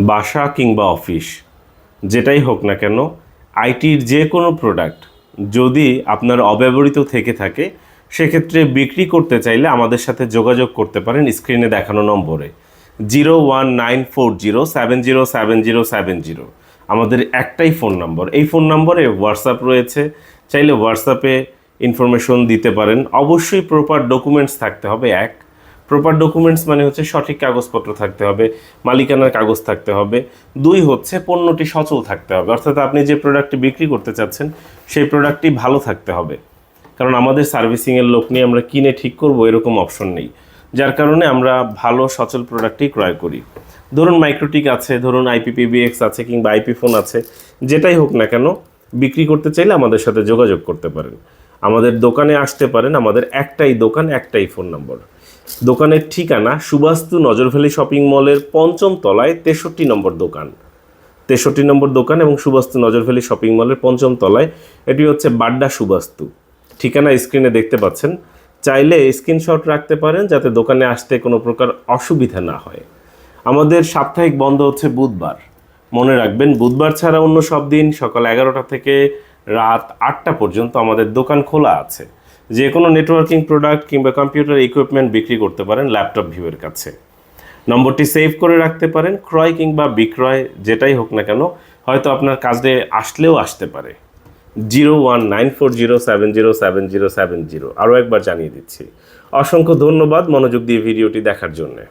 বাসা কিংবা অফিস, যেটাই হোক না কেন, আইটির যে কোনো প্রোডাক্ট যদি আপনার অব্যবহৃত থেকে থাকে, সেক্ষেত্রে বিক্রি করতে চাইলে আমাদের সাথে যোগাযোগ করতে পারেন স্ক্রিনে দেখানো নম্বরে। Zero one nine four zero, seven zero seven zero seven zero. আমাদের একটাই ফোন নম্বর এই ফোন নম্বরে হোয়াটসঅ্যাপ রয়েছে। চাইলে হোয়াটসঅ্যাপে ইনফরমেশন দিতে পারেন। অবশ্যই প্রপার ডকুমেন্টস থাকতে হবে, এক। প্রপার ডকুমেন্টস মানে হচ্ছে সঠিক কাগজপত্র থাকতে হবে, মালিকানার কাগজ থাকতে হবে, দুই হচ্ছে পণ্যটি সচল থাকতে হবে। অর্থাৎ আপনি যে প্রোডাক্টটি বিক্রি করতে চাচ্ছেন, সেই প্রোডাক্টটি ভালো থাকতে হবে। কারণ আমাদের সার্ভিসিংয়ের লোক নিয়ে আমরা কিনে ঠিক করব এরকম অপশন নেই। যার কারণে আমরা ভালো, সচল প্রোডাক্টই ক্রয় করি। ধরুন মাইক্রোটিক আছে, ধরুন আইপিপিবিএক্স আছে কিংবা আইপি ফোন আছে, যেটাই হোক না কেন, বিক্রি করতে চাইলে আমাদের সাথে যোগাযোগ করতে পারেন। আমাদের দোকানে আসতে পারেন, আমাদের একটাই দোকান, একটাই ফোন নম্বর দোকানের ঠিকানা সুবাস্তু নজরভ্যালি শপিং মলের পঞ্চম তলায় তেষট্টি নম্বর দোকান। তেষট্টি নম্বর দোকান এবং সুবাস্তু নজরভ্যালি শপিং মলের পঞ্চম তলায়, এটি হচ্ছে বাড্ডা সুবাস্তু। ঠিকানা স্ক্রিনে দেখতে পাচ্ছেন। চাইলে স্ক্রিনশট রাখতে পারেন যাতে দোকানে আসতে কোনো প্রকার অসুবিধা না হয়। আমাদের সাপ্তাহিক বন্ধ হচ্ছে বুধবার। মনে রাখবেন, বুধবার ছাড়া অন্য সব দিন সকাল এগারোটা থেকে রাত আটটা পর্যন্ত আমাদের দোকান খোলা আছে। যে কোনো নেটওয়ার্কিং প্রোডাক্ট কিংবা কম্পিউটার ইকুইপমেন্ট বিক্রি করতে পারেন ল্যাপটপ ভিউয়ের কাছে। নম্বরটি সেভ করে রাখতে পারেন, ক্রয় কিংবা বিক্রয় যেটাই হোক না কেন, হয়তো আপনার কাজে আসলেও আসতে পারে। Zero one nine four zero seven zero seven zero seven zero. আরও একবার জানিয়ে দিচ্ছি। অসংখ্য ধন্যবাদ মনোযোগ দিয়ে ভিডিওটি দেখার জন্যে।